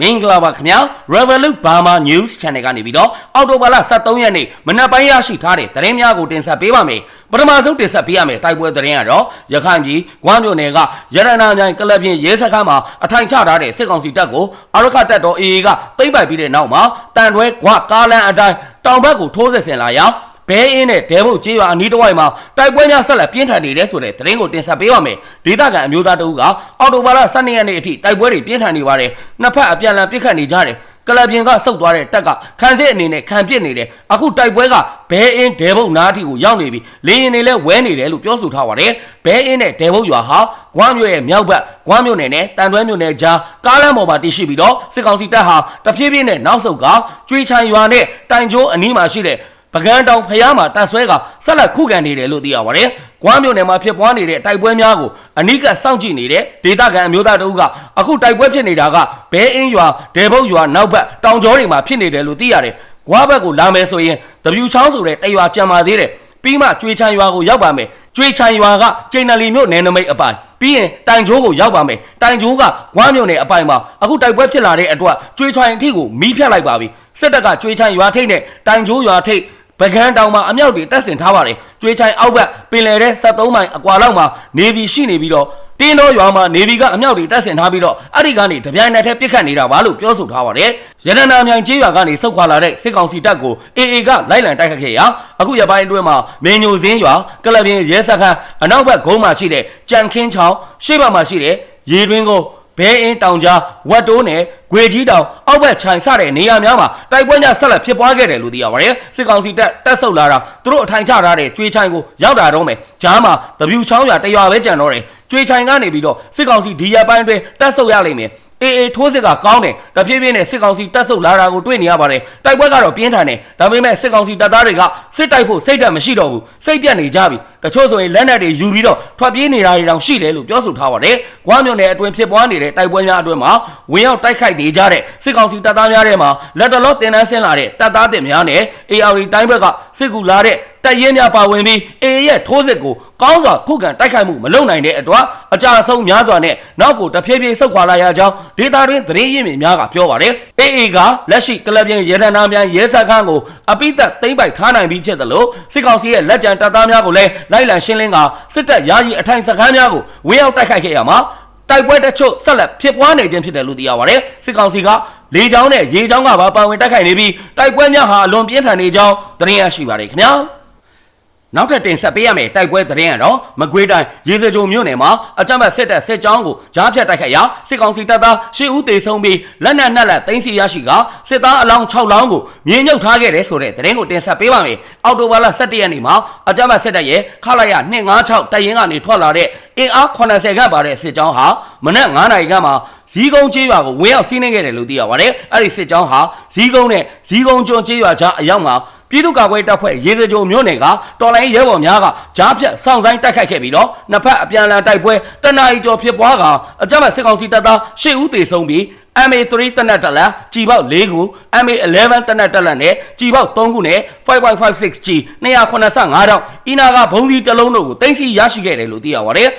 မင်္ဂလာပါခင်ဗျာ Revolut Burma News Channel ကနေပြီးတော့အော်တိုဘာလ23ရက်နေ့မနက်ပိုင်းရရှိထားတဲ့သတင်းများကိုတင်ဆက်ပေးပါမယ်ပထမဆုံးတင်ဆက်ပေးရမယ်တိုက်ပွဲသတင်းကတော့ရခိုင်ပြည်ဂွမ်းမြို့နယ်ကရတနာမြိုင်ကလပ်ပြင်ရဲစခန်းမှာအထိုင်ချထားတဲ့စစ်ကောင်စီတပ်ကိုအရခတ်တပ်တော် AA ကသိမ်းပိုက်ပြီးတဲ့နောက်မှာတန်တွဲဂွကားလန်အတိုင်းတောင်ဘက်ကိုထိုးစစ်ဆင်လာရာ ဘဲအင်းနဲ့ဒဲဘုတ်ကျေးရွာအနီးတစ်ဝိုက်မှာတိုက်ပွဲများဆက်လက်ပြင်းထန်နေတယ်ဆိုတဲ့သတင်းကိုတင်ဆက်ပေးပါမယ်။ဒေသခံအမျိုးသားတအုပ်ကအော်တိုဘာလ12ရက်နေ့အထိတိုက်ပွဲတွေပြင်းထန်နေပါတယ်။နှစ်ဖက်အပြန်အလှန်ပစ်ခတ်နေကြတယ်။ကလပ်ပြင်ကစုပ်သွားတဲ့တက်ကခံစစ်အနေနဲ့ခံပစ်နေတယ်။အခုတိုက်ပွဲကဘဲအင်းဒဲဘုတ်နားအထိကိုရောက်နေပြီ။လေရင်တွေလည်းဝဲနေတယ်လို့ပြောဆိုထားပါတယ်။ဘဲအင်းနဲ့ဒဲဘုတ်ရွာဟာဂွမ်းမြို့ရဲ့မြောက်ဘက်ဂွမ်းမြို့နယ်နဲ့တန်တွဲမြို့နယ်ကြားကားလမ်းပေါ်မှာတည်ရှိပြီးတော့စစ်ကောင်စီတပ်ဟာတဖြည်းဖြည်းနဲ့နောက်ဆုတ်ကကျွေးချံရွာနဲ့တိုင်ကျိုးအနီးမှာရှိတဲ့ ပကန်းတောင်ဖျားမှာတပ်ဆွဲကဆက်လက်ခုခံနေတယ်လို့သိရပါတယ်။ကွမ်းမြို့နယ်မှာဖြစ်ပွားနေတဲ့တိုက်ပွဲများကိုအနိကစောင့်ကြည့်နေတဲ့ဒေသခံအမျိုးသားတအုပ်ကအခုတိုက်ပွဲဖြစ်နေတာကဘဲအင်းရွာဒေဘုတ်ရွာနောက်ဘက်တောင်ကျောတွေမှာဖြစ်နေတယ်လို့သိရတယ်။ကွားဘက်ကိုလာမယ်ဆိုရင်တပြူချောင်းဆိုတဲ့တရွာကြံပါသေးတယ်။ပြီးမှကျွေးချံရွာကိုရောက်ပါမယ်။ကျွေးချံရွာကကျိန်နလီမြို့နယ်နမိတ်အပိုင်ပြီးရင်တိုင်ကျိုးကိုရောက်ပါမယ်။တိုင်ကျိုးကကွားမြို့နယ်အပိုင်မှာအခုတိုက်ပွဲဖြစ်လာတဲ့အတွက်ကျွေးချံအထိကိုမီးဖြတ်လိုက်ပါပြီ။စစ်တပ်ကကျွေးချံရွာထိတ်နဲ့တိုင်ကျိုးရွာထိတ် ပကန်းတောင်မှာအမြောက်တွေတက်ဆင်ထားပါတယ်ကျွေးချိုင်အောက်ဘက်ပင်လယ်ထဲ73မိုင်အကွာလောက်မှာနေဗီရှိနေပြီးတော့တင်းတော်ရွာမှာနေဗီကအမြောက်တွေတက်ဆင်ထားပြီးတော့အဲ့ဒီကနေတပြိုင်နက်တည်းပြစ်ခတ်နေတာပါလို့ပြောဆိုထားပါတယ်ရတနာမြိုင်ကျေးရွာကနေဆုတ်ခွာလာတဲ့စစ်ကောင်စီတပ်ကို AA ကလိုက်လံတိုက်ခတ်ခဲ့ရာအခုရပိုင်းအတွင်းမှာမင်းညိုစင်းရွာကလပ်ပြင်းရဲစခန်းအနောက်ဘက်ဂုံးမှာရှိတဲ့ကြံခင်းချောင်းရှေ့ဘက်မှာရှိတဲ့ရေတွင်းကို ဘဲအင်းတောင်ကြားဝတ်တိုးနဲ့ဂွေကြီးတောင်အောက်ဘက်ခြိုင်စတဲ့နေရာများမှာတိုက်ပွဲများဆက်လက်ဖြစ်ပွားခဲ့တယ်လို့သိရပါတယ်စစ်ကောင်စီတပ်တက်ဆုပ်လာတာသူတို့အထိုင်ချထားတဲ့ကျွေးချိုင်ကိုရောက်တာတော့မယ်ဂျားမှာတပြူချောင်းရွာတရွာပဲကြံတော့တယ်ကျွေးချိုင်ကနေပြီးတော့စစ်ကောင်စီဒီရပိုင်းအတွင်းတက်ဆုပ်ရလိမ့်မယ် အေးအေးထိုးစစ်ကကောင်းတယ်တဖြည်းဖြည်းနဲ့စစ်ကောင်စီတက်ဆုပ်လာတာကိုတွေ့နေရပါတယ်တိုက်ပွဲကတော့ပြင်းထန်တယ်ဒါပေမဲ့စစ်ကောင်စီတပ်သားတွေကစစ်တိုက်ဖို့စိတ်ဓာတ်မရှိတော့ဘူးစိတ်ပြတ်နေကြပြီတချို့ဆိုရင်လက်နက်တွေယူပြီးတော့ထွက်ပြေးနေတာတွေတောင်ရှိတယ်လို့ပြောဆိုထားပါတယ်။ကွားမြို့နယ်အတွင်းဖြစ်ပွားနေတဲ့တိုက်ပွဲများအတွင်းမှာဝင်ရောက်တိုက်ခိုက်နေကြတဲ့စစ်ကောင်စီတပ်သားများထဲမှာလက်တလောတင်နန်းဆင်းလာတဲ့တပ်သားတင်များနဲ့ AR တိုင်းဘက်ကစစ်ကူလာတဲ့ တပ်ရင်းများပါဝင်ပြီး AA ရဲ့ထိုးစစ်ကိုကောင်းစွာခုခံတိုက်ခိုက်မှုမလုပ်နိုင်တဲ့အတွက်အကြအဆုံးများစွာနဲ့နောက်ကိုတဖြည်းဖြည်းဆုတ်ခွာလာရကြောင်းဒေတာတွင်သတင်းရင်းမြစ်များကပြောပါတယ်။ AA ကလက်ရှိကလပ်ပြင်းရဲဒဏ္ဍာများရဲစခန်းကိုအပိသက်သိမ့်ပိုက်ထားနိုင်ပြီးဖြစ်သလိုစစ်ကောင်စီရဲ့လက်ကျန်တပ်သားများကိုလည်းလိုက်လံရှင်းလင်းကစစ်တပ်ယာယီအထိုင်စခန်းများကိုဝင်းရောက်တိုက်ခိုက်ခဲ့ရမှာတိုက်ပွဲတချို့ဆက်လက်ဖြစ်ပွားနေခြင်းဖြစ်တယ်လို့သိရပါတယ်စစ်ကောင်စီကလေကြောင်းနဲ့ရေကြောင်းကပါပါဝင်တိုက်ခိုက်နေပြီးတိုက်ပွဲများဟာအလွန်ပြင်းထန်နေကြောင်းသတင်းရရှိပါတယ်ခင်ဗျာ နောက်ထပ်တင်ဆက်ပေးရမယ်တိုက်ပွဲသတင်းရတော့မကွေးတိုင်းရေစကြိုမြို့နယ်မှာအကြမ်းဖက်စစ်တပ်စစ်ကြောင်းကိုကြားဖြတ်တိုက်ခိုက်ရာစစ်ကောင်စီတပ်သားရှစ်ဦးသေဆုံးပြီးလက်နက်နှက်လက်သိမ်းဆီရရှိကစစ်သားအလောင်း6လောင်းကိုမြေမြုပ်ထားခဲ့တယ်ဆိုတဲ့သတင်းကိုတင်ဆက်ပေးပါမယ်အော်တိုဘာလ17ရက်နေ့မှာအကြမ်းဖက်စစ်တပ်ရဲ့ခလာရ256တပ်ရင်းကနေထွက်လာတဲ့အင်အား80ခန့်ပါတဲ့စစ်ကြောင်းဟာမနက်9နာရီခန့်မှာဇီးကုန်းကျေးရွာကိုဝင်ရောက်စီးနှင်းခဲ့တယ်လို့သိရပါတယ်။အဲ့ဒီစစ်ကြောင်းဟာဇီးကုန်းနဲ့ဇီးကုန်းကျွန်းကျေးရွာကြားအရောက်မှာ ပြည်သူ့ကာကွယ်တပ်ဖွဲ့ရေစကြိုမြို့နယ်ကတော်လိုင်းရဲဘော်များကကြားဖြတ်စောင့်ဆိုင်တိုက်ခိုက်ခဲ့ပြီးတော့နှစ်ဖက်အပြန်အလှန်တိုက်ပွဲတနအီကျော်ဖြစ်ပွားကအကြမ်းဖက်စစ်ကောင်စီတပ်သား၈ဦးသေဆုံးပြီး MA3 တနက်တက်လက်ကြီးပေါက်၄ခု MA11 တနက်တက်လက်နဲ့ကြီးပေါက်၃ခုနဲ့ 5.56G 285တောင်အီနာကဘုံစီတစ်လုံးတို့ကိုတင်စီရရှိခဲ့တယ်လို့သိရပါတယ်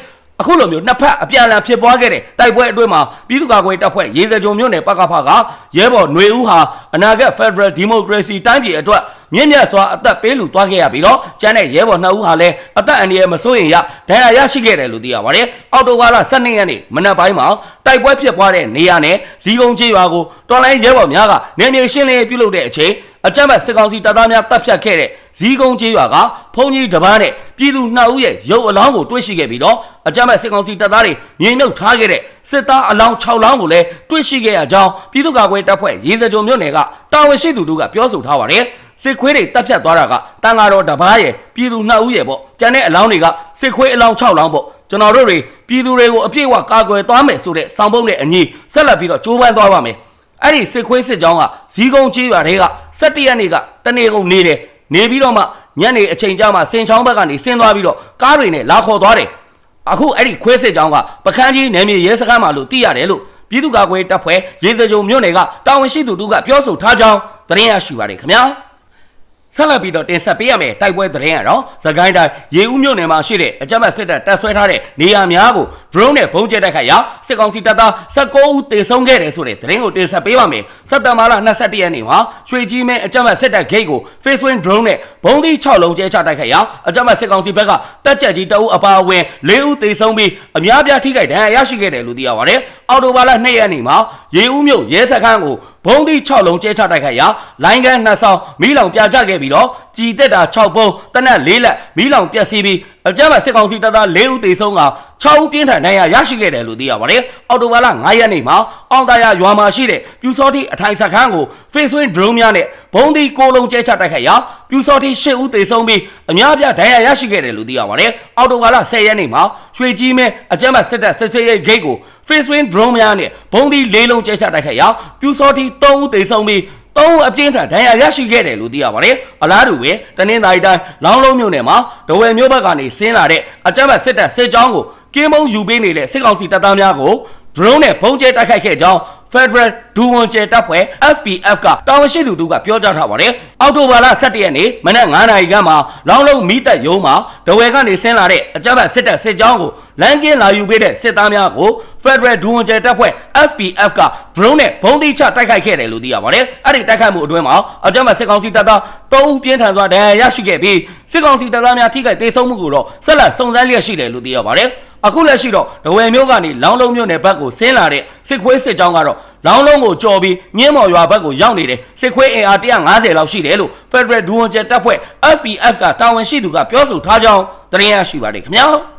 အခုလိုမျိုးနှစ်ဖက်အပြန်အလှန်ဖြစ်ပွားခဲ့တဲ့တိုက်ပွဲအတွင်းမှာပြည်သူ့ကာကွယ်တပ်ဖွဲ့ရေစကြုံမြို့နယ်ပကဖကရဲဘော်ຫນွေဦးဟာ အနာဂတ် Federal Democracy တိုင်းပြည်အတွက်မြင့်မြတ်စွာအသက်ပေးလူသွားခဲ့ရပြီးတော့ကျန်တဲ့ရဲဘော်နှစ်ဦးဟာလည်းအသက်အန္တရာယ်မစိုးရင်ရဒဏ်ရာရရှိခဲ့တယ်လို့သိရပါတယ်။အော်တိုဘာလ12ရက်နေ့မနက်ပိုင်းမှာတိုက်ပွဲဖြစ်ပွားတဲ့နေရာနဲ့ဇီးကုန်းကျေးရွာကိုတော်လိုင်းရဲဘော်များကနေမြေရှင်းလင်းပြုလုပ်တဲ့အချိန်အကြမ်းဖက်စစ်ကောင်စီတပ်သားများတပ်ဖြတ်ခဲ့တဲ့ဇီးကုန်းကျေးရွာကဖုန်ကြီးတပန်းနဲ့ပြည်သူနှစ်ဦးရဲ့ရုပ်အလောင်းကိုတွေ့ရှိခဲ့ပြီးတော့အကြမ်းဖက်စစ်ကောင်စီတပ်သားတွေမြေမြုပ်ထားခဲ့တဲ့စစ်သားအလောင်း6လောင်းကိုလည်းတွေ့ရှိခဲ့ရကြောင်းပြည်သူ့ကာကွယ်တပ်ဖွဲ့ရေစကြုံမြို့နယ်ကတာဝန်ရှိသူတို့ကပြောဆိုထားပါတယ်စစ်ခွေးတွေတပ်ဖြတ်သွားတာကတန်ဃာတော်တပားရဲ့ပြည်သူနှစ်ဦးရဲ့ပေါ့ကျန်တဲ့အလောင်းတွေကစစ်ခွေးအလောင်း6လောင်းပေါ့ကျွန်တော်တို့တွေပြည်သူတွေကိုအပြည့်အဝကာကွယ်သွားမယ်ဆိုတဲ့စောင်းပုံးနဲ့အညီဆက်လက်ပြီးတော့ကြိုးပမ်းသွားပါမယ်အဲ့ဒီစစ်ခွေးစစ်ကြောင်းကဇီးကုန်းကြီးရွာတွေက17ရက်နေ့ကတနေကုန်နေတယ်နေပြီးတော့မှညနေအချိန်ကျမှစင်ချောင်းဘက်ကနေဆင်းသွားပြီးတော့ကားတွေနဲ့လာခေါ်သွားတယ်အခုအဲ့ဒီခွေးစစ်ကြောင်းကပကန်းကြီးနယ်မြေရဲစခန်းမှာလို့သိရတယ်လို့ ပြည်သူ့ကာကွယ်တပ်ဖွဲ့ရေစကြုံမြို့နယ်ကတာဝန်ရှိသူတို့ကပြောဆိုထားကြောင်းသတင်းရရှိပါတယ်ခင်ဗျာ ဆက်လက်ပြီးတော့တင်ဆက်ပေးရမယ်တိုက်ပွဲသတင်းကတော့သခိုင်းတိုင်းရေဦးမြို့နယ်မှာရှိတဲ့အကြမ်းဖက်စစ်တပ်တပ်ဆွဲထားတဲ့နေရာများကို drone နဲ့ပုံကျဲတိုက်ခိုက်ရာစစ်ကောင်စီတပ်သား19ဦးသေဆုံးခဲ့တယ်ဆိုတဲ့သတင်းကိုတင်ဆက်ပေးပါမယ်စက်တင်ဘာလ22ရက်နေ့မှာရွှေကြီးမဲအကြမ်းဖက်စစ်တပ်ဂိတ်ကို Facebook drone နဲ့ဘုံသီး6လုံးကျဲချတိုက်ခိုက်ရာအကြမ်းဖက်စစ်ကောင်စီဘက်ကတပ်ကြပ်ကြီးတအုပ်အပါအဝင်4ဦးသေဆုံးပြီးအများပြားထိခိုက်ဒဏ်ရာရရှိခဲ့တယ်လို့သိရပါတယ်အော်တိုဘာလ2ရက်နေ့မှာ ရေဦးမြို့ရဲစခန်းကိုဘုံသီး6လုံးကျဲချတိုက်ခိုက်ရာလိုင်းကန်း2ဆောင်မီးလောင်ပြကြခဲ့ပြီးတော့ကြည်တက်တာ6ပုံတနက်4လက်မီးလောင်ပြက်စီးပြီးအကြမ်းဖက်စစ်ကောင်စီတပ်သား4ဦးသေဆုံးက 6ဦးပြင်းထန်ဒဏ်ရာရရှိခဲ့တယ်လို့သိရပါတယ်အော်တိုဘာလ9ရက်နေ့မှာအောင်တာယာရွာမှာရှိတဲ့ပြူစောတိအထိုင်စခန်းကို Facebook drone များနဲ့ဘုံသီး6လုံးကျဲချတိုက်ခိုက်ရာပြူစောတိ10ဦးသေဆုံးပြီးအများပြားဒဏ်ရာရရှိခဲ့တယ်လို့သိရပါတယ်အော်တိုဘာလ10ရက်နေ့မှာရွှေကြီးမဲအကြမ်းဖက်စစ်တပ်စစ်ဆေးရေးဂိတ်ကို Facebook drone များနဲ့ဘုံသီး၄လုံးကျဲချတိုက်ခိုက်ရာပြူစောတိ3ဦးသေဆုံးပြီးသုံးအပြင်းထန်ဒဏ်ရာရရှိခဲ့တယ်လို့သိရပါတယ်။အလားတူပဲတနင်္သာရီတိုင်းလောင်းလုံးမြို့နယ်မှာဒဝယ်မြို့ဘက်ကနေဆင်းလာတဲ့အကြမ်းဖက်စစ်တပ်စစ်ကြောင်းကို ကင်းမုံယူပေးနေတဲ့စစ်ကောင်စီတပ်သားများကို drone နဲ့ပုံကျဲတိုက်ခိုက်ခဲ့ကြောင်း Federal ဒူဝန်ကျဲတပ်ဖွဲ့ FPF ကတာဝန်ရှိသူတို့ကပြောကြားထားပါတယ်။အောက်တိုဘာလ17ရက်နေ့မနက်9:00နာရီခန့်မှာလောင်းလုံးမိသက်ရုံးမှာဒဝယ်ကနေဆင်းလာတဲ့အကြမ်းဖက်စစ်တပ်စစ်ကြောင်းကိုလမ်းကင်းလာယူပေးတဲ့စစ်သားများကို Federal ဒူဝန်ကျဲတပ်ဖွဲ့ FPF က drone နဲ့ဘုံတိချတိုက်ခိုက်ခဲ့တယ်လို့သိရပါတယ်။အဲ့ဒီတိုက်ခိုက်မှုအတွင်းမှာအကြမ်းဖက်စစ်ကောင်စီတပ်သား3ဦးပြင်းထန်စွာဒဏ်ရာရရှိခဲ့ပြီးစစ်ကောင်စီတပ်သားများထိခိုက်ဒေဆုံးမှုကိုတော့ဆက်လက်စုံစမ်းလျက်ရှိတယ်လို့သိရပါတယ်။အခုလက်ရှိတော့ဒဝယ်မျိုးကနေလောင်းလုံးမျိုးနယ်ဘက်ကိုဆင်းလာတဲ့စစ်ခွေးစစ်ကြောင်းကတော့ လောင်းလုံးကိုကြော်ပြီးညင်းမော်ရွာဘက်ကိုရောက်နေတယ်စစ်ခွေးအင်အား150လောက်ရှိတယ်လို့ Federal ဒူဝန်ကျဲတပ်ဖွဲ့ FPF ကတာဝန်ရှိသူကပြောဆိုထားကြောင်းသတင်းရရှိပါတယ်ခင်ဗျာ။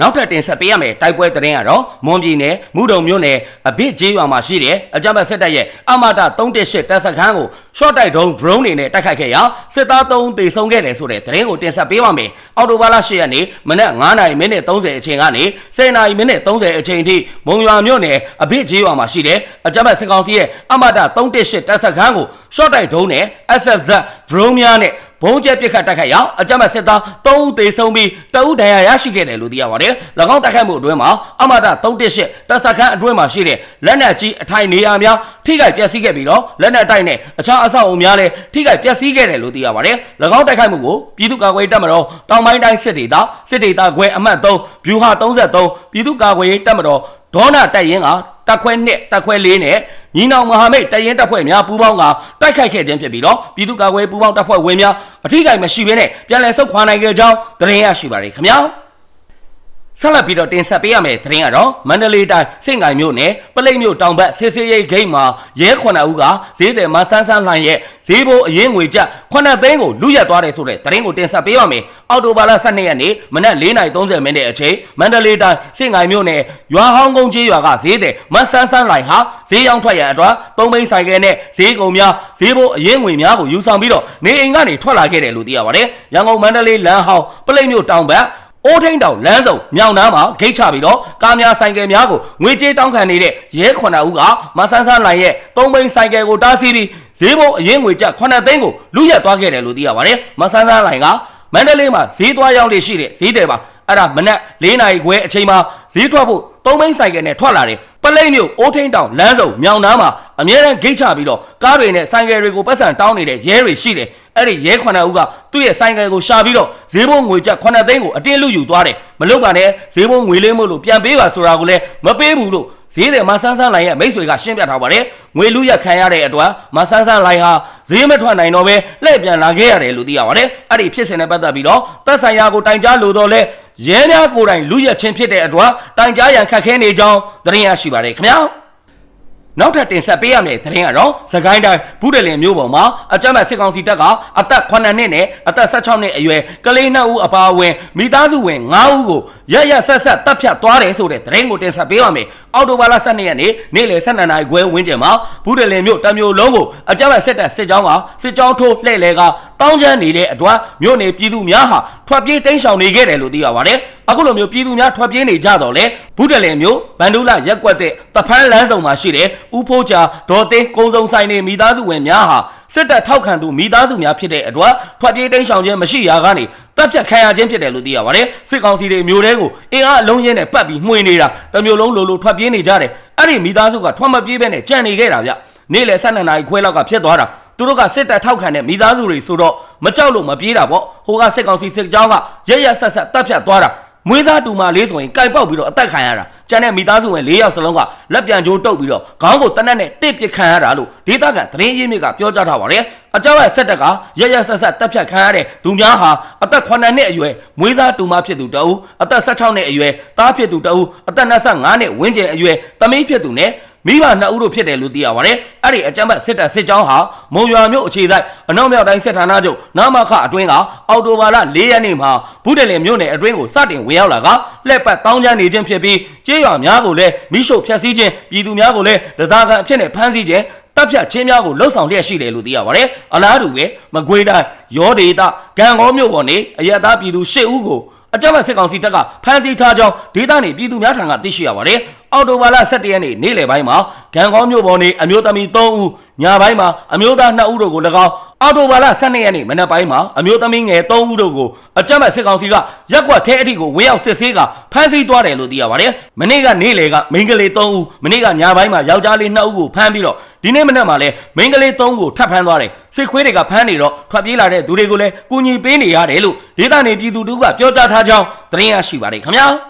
နောက်ထပ်တင်ဆက်ပေးရမယ်တိုက်ပွဲသတင်းကတော့မွန်ပြည်နယ်မူတုံမြို့နယ်အဘစ်ကျေးရွာမှာရှိတဲ့အကြမ်းဖက်စစ်တပ်ရဲ့အမတာ318တပ်စခန်းကို short တိုက်ဒုံး drone တွေနဲ့တိုက်ခိုက်ခဲ့ရာစစ်သား3ဦးသေဆုံးခဲ့တယ်ဆိုတဲ့သတင်းကိုတင်ဆက်ပေးပါမယ်။အော်တိုဘာလ10ရက်နေ့မနက်9:30မိနစ်30အချိန်ကနေ10:00မိနစ်30အချိန်ထိမုံရွာမြို့နယ်အဘစ်ကျေးရွာမှာရှိတဲ့အကြမ်းဖက်စစ်ကောင်စီရဲ့အမတာ318တပ်စခန်းကို short တိုက်ဒုံးနဲ့ SFZ drone များနဲ့ ဘုံကျဲပစ်ခတ်တိုက်ခိုက်ရာအကြမ်းဖက်စစ်သား3ဦးသေဆုံးပြီးတအုပ်ဒဏ်ရာရရှိခဲ့တယ်လို့သိရပါတယ်။၎င်းတိုက်ခိုက်မှုအတွင်းမှာအမတာ318တပ်စခန်းအတွင်းမှာရှိတဲ့လက်နက်ကြီးအထိုင်နေရာများထိခိုက်ပျက်စီးခဲ့ပြီးတော့လက်နက်တိုက်နဲ့အခြားအဆောက်အအုံများလည်းထိခိုက်ပျက်စီးခဲ့တယ်လို့သိရပါတယ်။၎င်းတိုက်ခိုက်မှုကိုပြည်သူ့ကာကွယ်ရေးတပ်မတော်တောင်ပိုင်းတိုင်းစစ်ဒေသစစ်ဒေသခွဲအမှတ်3ဗျူဟာ33ပြည်သူ့ကာကွယ်ရေးတပ်မတော်ဒေါနာတိုက်ရင်ကတက်ခွဲ1တက်ခွဲ4နဲ့ ညီနောင်မဟာမိတ်တရင်တပ်ဖွဲ့များပူးပေါင်းကတိုက်ခိုက်ခဲ့ခြင်းဖြစ်ပြီးတော့ပြည်သူ့ကာကွယ်ပူးပေါင်းတပ်ဖွဲ့ဝင်များအထူးကိမရှိဘဲနဲ့ပြန်လည်ဆုတ်ခွာနိုင်ခဲ့ကြောင်းသတင်းရရှိပါရခင်ဗျာ ဆက်လက်ပြီးတော့တင်ဆက်ပေးရမယ့်သတင်းကတော့မန္တလေးတိုင်းစင်ကိုင်မြို့နယ်ပလိတ်မြို့တောင်ဘက်ဆေးဆေးရိတ်ဂိတ်မှာရဲ9ဦးကဈေးတယ်မဆန်းဆန်းလှိုင်ရဲ့ဈေးဘိုးအရင်ငွေကျ9သိန်းကိုလူရက်သွားတယ်ဆိုတဲ့သတင်းကိုတင်ဆက်ပေးပါမယ်။အော်တိုဘာလ12ရက်နေ့မနက်4:30မိနစ်အချိန်မန္တလေးတိုင်းစင်ကိုင်မြို့နယ်ရွာဟောင်းကုန်းကျေးရွာကဈေးတယ်မဆန်းဆန်းလှိုင်ဟာဈေးရောင်းထွက်ရန်အတွက်သုံးဘိန်းဆိုင်ကယ်နဲ့ဈေးကုန်များဈေးဘိုးအရင်ငွေများကိုယူဆောင်ပြီးတော့နေအိမ်ကနေထွက်လာခဲ့တယ်လို့သိရပါတယ်။ရန်ကုန်မန္တလေးလမ်းဟောင်းပလိတ်မြို့တောင်ဘက် အိုးထိန်တောင်လမ်းစုံမြောင်နှမ်းမှာဂိတ်ချပြီးတော့ကားများဆိုင်ကယ်များကိုငွေကြေးတောင်းခံနေတဲ့ရဲခွန်ဦးကမဆန်းဆန်းလိုင်ရဲ့သုံးဘိန်းဆိုင်ကယ်ကိုတားဆီးပြီးဈေးဘုံအရင်ငွေကျပ်9သိန်းကိုလူရက်သွားခဲ့တယ်လို့သိရပါတယ်မဆန်းဆန်းလိုင်ကမန္တလေးမှာဈေးသွားရောက်လေရှိတဲ့ဈေးတယ်ပါအဲ့ဒါမနက်၄နာရီခွဲအချိန်မှာဈေးထွက်ဖို့သုံးဘိန်းဆိုင်ကယ်နဲ့ထွက်လာတယ်ပလိတ်မြို့အိုးထိန်တောင်လမ်းစုံမြောင်နှမ်းမှာအမြဲတမ်းဂိတ်ချပြီးတော့ကားတွေနဲ့ဆိုင်ကယ်တွေကိုပတ်စံတောင်းနေတဲ့ရဲတွေရှိတယ် အဲ့ဒီရဲ9ဦးကသူ့ရဲ့ဆိုင်ကယ်ကိုရှာပြီးတော့ဈေးဘုံငွေကျပ်9သိန်းကိုအတင်းလူယူသွားတယ်မလုပ်ပါနဲ့ဈေးဘုံငွေလေးမို့လို့ပြန်ပေးပါဆိုတာကိုလည်းမပေးဘူးလို့ဈေးတယ်မဆန်းဆန်းလိုင်ရဲ့မိတ်ဆွေကရှင်းပြထားပါတယ်ငွေလူရက်ခံရတဲ့အတွက်မဆန်းဆန်းလိုင်ဟာဈေးမထွက်နိုင်တော့ပဲလှည့်ပြန်လာခဲ့ရတယ်လို့သိရပါတယ်အဲ့ဒီဖြစ်စဉ်နဲ့ပတ်သက်ပြီးတော့သက်ဆိုင်ရာကိုတိုင်ကြားလို့တော့လဲရဲများကိုယ်တိုင်လူရက်ချင်းဖြစ်တဲ့အတွက်တိုင်ကြားရန်ခက်ခဲနေကြောင်းသတင်းရရှိပါတယ်ခင်ဗျာ နောက်ထပ်တင်ဆက်ပေးရမယ့်သတင်းကတော့သခိုင်းတိုင်းဘူးတလင်မြို့ပေါ်မှာအကြမ်းဖက်စစ်ကောင်စီတပ်ကအသက်9နှစ်နဲ့အသက်16နှစ်အရွယ်ကလေး2ဦးအပါအဝင်မိသားစုဝင်9ဦးကိုရရဆက်ဆက်တပ်ဖြတ်သွားတယ်ဆိုတဲ့သတင်းကိုတင်ဆက်ပေးပါမယ်။အော်တိုဘာလ12ရက်နေ့နေ့လယ်12နာရီခွဲဝန်းကျင်မှာဘူးတလင်မြို့တမျိုးလုံးကိုအကြမ်းဖက်စစ်တပ်စစ်ကြောင်းကစစ်ကြောင်းထိုးလှည့်လဲကတောင်းချမ်းနေတဲ့အတွက်မြို့နယ်ပြည်သူများဟာထွက်ပြေးတိမ်းရှောင်နေခဲ့တယ်လို့သိရပါတယ်။အခုလိုမျိုးပြည်သူများထွက်ပြေးနေကြတော့လေဘူးတလင်မြို့ဗန္ဒူလာရက်ကွက်တဲ့တဖန်းလမ်းဆောင်မှာရှိတဲ့ဥဖိုးချာဒေါ်သိန်းကုန်းစုံဆိုင်နေမိသားစုဝင်များဟာ စစ်တပ်ထောက်ခံသူမိသားစုများဖြစ်တဲ့အတွက်ထွက်ပြေးတိမ်းရှောင်ခြင်းမရှိရာကနေတပ်ဖြတ်ခံရခြင်းဖြစ်တယ်လို့သိရပါတယ်စစ်ကောင်စီတွေမျိုးတဲကိုအင်အားအလုံးရင်းနဲ့ပတ်ပြီးမှွေနေတာတမျိုးလုံးလိုလိုထွက်ပြေးနေကြတယ်အဲ့ဒီမိသားစုကထွက်မပြေးဘဲနဲ့ကြံ့နေခဲ့တာဗျနေ့လယ်12နာရီခွဲလောက်ကဖြစ်သွားတာသူတို့ကစစ်တပ်ထောက်ခံတဲ့မိသားစုတွေဆိုတော့မကြောက်လို့မပြေးတာပေါ့ဟိုကစစ်ကောင်စီစစ်ကြောင်းကရရဆက်ဆက်တပ်ဖြတ်သွားတာ မွေးစားတူမလေးဆိုရင်ကြိုက်ပေါက်ပြီးတော့အသက်ခံရတာကျန်တဲ့မိသားစုဝင်၄ယောက်စလုံးကလက်ပြန်ကြိုးတုပ်ပြီးတော့ခေါင်းကိုတနက်နဲ့တစ်ပစ်ခံရတာလို့ဒေသခံသတင်းရင်းမြစ်ကပြောကြားထားပါတယ်အကြောင်းရဆက်တက်ကရရဆက်ဆက်တပ်ဖြတ်ခံရတဲ့သူများဟာအသက်9နှစ်အရွယ်မွေးစားတူမဖြစ်သူတအူအသက်16နှစ်အရွယ်သားဖြစ်သူတအူအသက်25နှစ်ဝန်းကျင်အရွယ်သမီးဖြစ်သူနဲ့ မိဘနှစ်ဦးတို့ဖြစ်တယ်လို့သိရပါတယ်။အဲ့ဒီအကြမ်းဖက်စစ်တပ်စစ်ကြောင်းဟာမုံရွာမြို့အခြေစိုက်အနောက်မြောက်တိုင်းစစ်ဌာနချုပ်နာမခအတွင်းကအော်တိုဘာလ၄ရက်နေ့မှာဘူးတယ်လင်မြို့နယ်အတွင်းကိုစတင်ဝင်ရောက်လာကလှက်ပတ်တောင်းကျမ်းနေခြင်းဖြစ်ပြီးကျေးရွာများကိုလည်းမိရှုဖျက်ဆီးခြင်းပြည်သူများကိုလည်းဒဇာကန်အဖြစ်နဲ့ဖမ်းဆီးခြင်းတပ်ဖြတ်ချင်းများကိုလှုပ်ဆောင်လျက်ရှိတယ်လို့သိရပါတယ်။အလားတူပဲမကွေးတိုင်းရောဒေတာကံကောမြို့ပေါ်နေအရတားပြည်သူ၈ဦးကိုအကြမ်းဖက်စစ်ကောင်စီတပ်ကဖမ်းဆီးထားကြောင်းဒေသနေပြည်သူများထံကသိရှိရပါတယ်။ အော်တိုဘာလ17ရက်နေ့နေ့လယ်ပိုင်းမှာကံကောမြို့ပေါ်နေအမျိုးသမီး3ဦးညပိုင်းမှာအမျိုးသား2ဦးတို့ကို၎င်းအော်တိုဘာလ12ရက်နေ့မနက်ပိုင်းမှာအမျိုးသမီးငယ်3ဦးတို့ကိုအကြမ်းဖက်စစ်ကောင်စီကရက်ကွက်ထဲအထိကိုဝင်းရောက်စစ်ဆေးကဖမ်းဆီးသွားတယ်လို့သိရပါတယ်။မနေ့ကနေ့လယ်ကမိန်းကလေး3ဦးမနေ့ကညပိုင်းမှာယောက်ျားလေး2ဦးကိုဖမ်းပြီးတော့ဒီနေ့မနက်မှာလည်းမိန်းကလေး3ကိုထပ်ဖမ်းသွားတယ်။စစ်ခွေးတွေကဖမ်းနေတော့ထွက်ပြေးလာတဲ့သူတွေကိုလည်းကူညီပေးနေရတယ်လို့ဒေသနေပြည်သူတို့ကပြောကြားထားကြောင်းသတင်းရရှိပါတယ်ခင်ဗျာ။